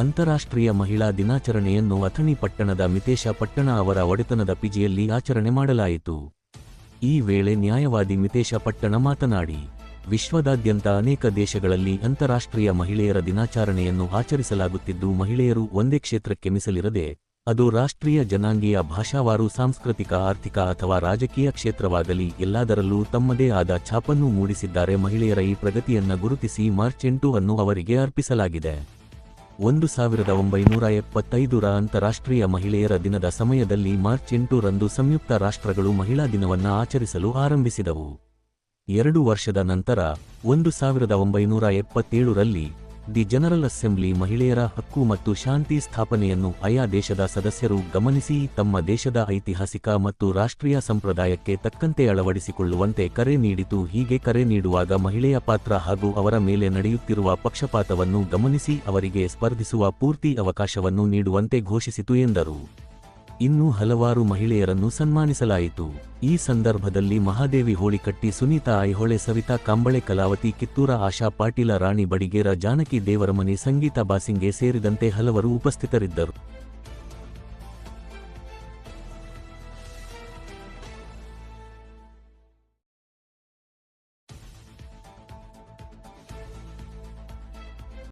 ಅಂತಾರಾಷ್ಟ್ರೀಯ ಮಹಿಳಾ ದಿನಾಚರಣೆಯನ್ನು ಅಥಣಿ ಪಟ್ಟಣದ ಮಿತೇಶ ಪಟ್ಟಣ ಅವರ ಒಡೆತನದ ಪಿಜಿಯಲ್ಲಿ ಆಚರಣೆ ಮಾಡಲಾಯಿತು. ಈ ವೇಳೆ ನ್ಯಾಯವಾದಿ ಮಿತೇಶ ಪಟ್ಟಣ ಮಾತನಾಡಿ, ವಿಶ್ವದಾದ್ಯಂತ ಅನೇಕ ದೇಶಗಳಲ್ಲಿ ಅಂತಾರಾಷ್ಟ್ರೀಯ ಮಹಿಳೆಯರ ದಿನಾಚರಣೆಯನ್ನು ಆಚರಿಸಲಾಗುತ್ತಿದ್ದು ಮಹಿಳೆಯರು ಒಂದೇ ಕ್ಷೇತ್ರಕ್ಕೆ ಮೀಸಲಿರದೆ, ಅದು ರಾಷ್ಟ್ರೀಯ ಜನಾಂಗೀಯ ಭಾಷಾವಾರು, ಸಾಂಸ್ಕೃತಿಕ, ಆರ್ಥಿಕ ಅಥವಾ ರಾಜಕೀಯ ಕ್ಷೇತ್ರವಾಗಲಿ, ಎಲ್ಲದರಲ್ಲೂ ತಮ್ಮದೇ ಆದ ಛಾಪನ್ನು ಮೂಡಿಸಿದ್ದಾರೆ ಮಹಿಳೆಯರ ಈ ಪ್ರಗತಿಯನ್ನು ಗುರುತಿಸಿ ಮಾರ್ಚ್ ಎಂಟು ಅನ್ನು ಅವರಿಗೆ ಅರ್ಪಿಸಲಾಗಿದೆ. ಒಂದು ಸಾವಿರದ ಒಂಬೈನೂರ ಎಪ್ಪತ್ತೈದರ ಅಂತಾರಾಷ್ಟ್ರೀಯ ಮಹಿಳೆಯರ ದಿನದ ಸಮಯದಲ್ಲಿ ಮಾರ್ಚ್ ಎಂಟು ರಂದು ಸಂಯುಕ್ತ ರಾಷ್ಟ್ರಗಳು ಮಹಿಳಾ ದಿನವನ್ನು ಆಚರಿಸಲು ಆರಂಭಿಸಿದವು. ಎರಡು ವರ್ಷದ ನಂತರ ಒಂದು ಸಾವಿರದ ಒಂಬೈನೂರ ಎಪ್ಪತ್ತೇಳರಲ್ಲಿ ದಿ ಜನರಲ್ ಅಸೆಂಬ್ಲಿ ಮಹಿಳೆಯರ ಹಕ್ಕು ಮತ್ತು ಶಾಂತಿ ಸ್ಥಾಪನೆಯನ್ನು ಆಯಾ ದೇಶದ ಸದಸ್ಯರು ಗಮನಿಸಿ ತಮ್ಮ ದೇಶದ ಐತಿಹಾಸಿಕ ಮತ್ತು ರಾಷ್ಟ್ರೀಯ ಸಂಪ್ರದಾಯಕ್ಕೆ ತಕ್ಕಂತೆ ಅಳವಡಿಸಿಕೊಳ್ಳುವಂತೆ ಕರೆ ನೀಡಿತು. ಹೀಗೆ ಕರೆ ನೀಡುವಾಗ ಮಹಿಳೆಯ ಪಾತ್ರ ಹಾಗೂ ಅವರ ಮೇಲೆ ನಡೆಯುತ್ತಿರುವ ಪಕ್ಷಪಾತವನ್ನು ಗಮನಿಸಿ ಅವರಿಗೆ ಸ್ಪರ್ಧಿಸುವ ಪೂರ್ತಿ ಅವಕಾಶವನ್ನು ನೀಡುವಂತೆ ಘೋಷಿಸಿತು ಎಂದರು. ಇನ್ನೂ ಹಲವಾರು ಮಹಿಳೆಯರನ್ನು ಸನ್ಮಾನಿಸಲಾಯಿತು. ಈ ಸಂದರ್ಭದಲ್ಲಿ ಮಹಾದೇವಿ ಹೋಳಿಕಟ್ಟಿ ಸುನೀತಾ ಐಹೊಳೆ ಸವಿತಾ ಕಂಬಳೆ ಕಲಾವತಿ ಕಿತ್ತೂರ ಆಶಾ ಪಾಟೀಲ ರಾಣಿ ಬಡಿಗೇರ ಜಾನಕಿ ದೇವರಮನಿ ಸಂಗೀತ ಬಾಸಿಂಗೆ ಸೇರಿದಂತೆ ಹಲವರು ಉಪಸ್ಥಿತರಿದ್ದರು.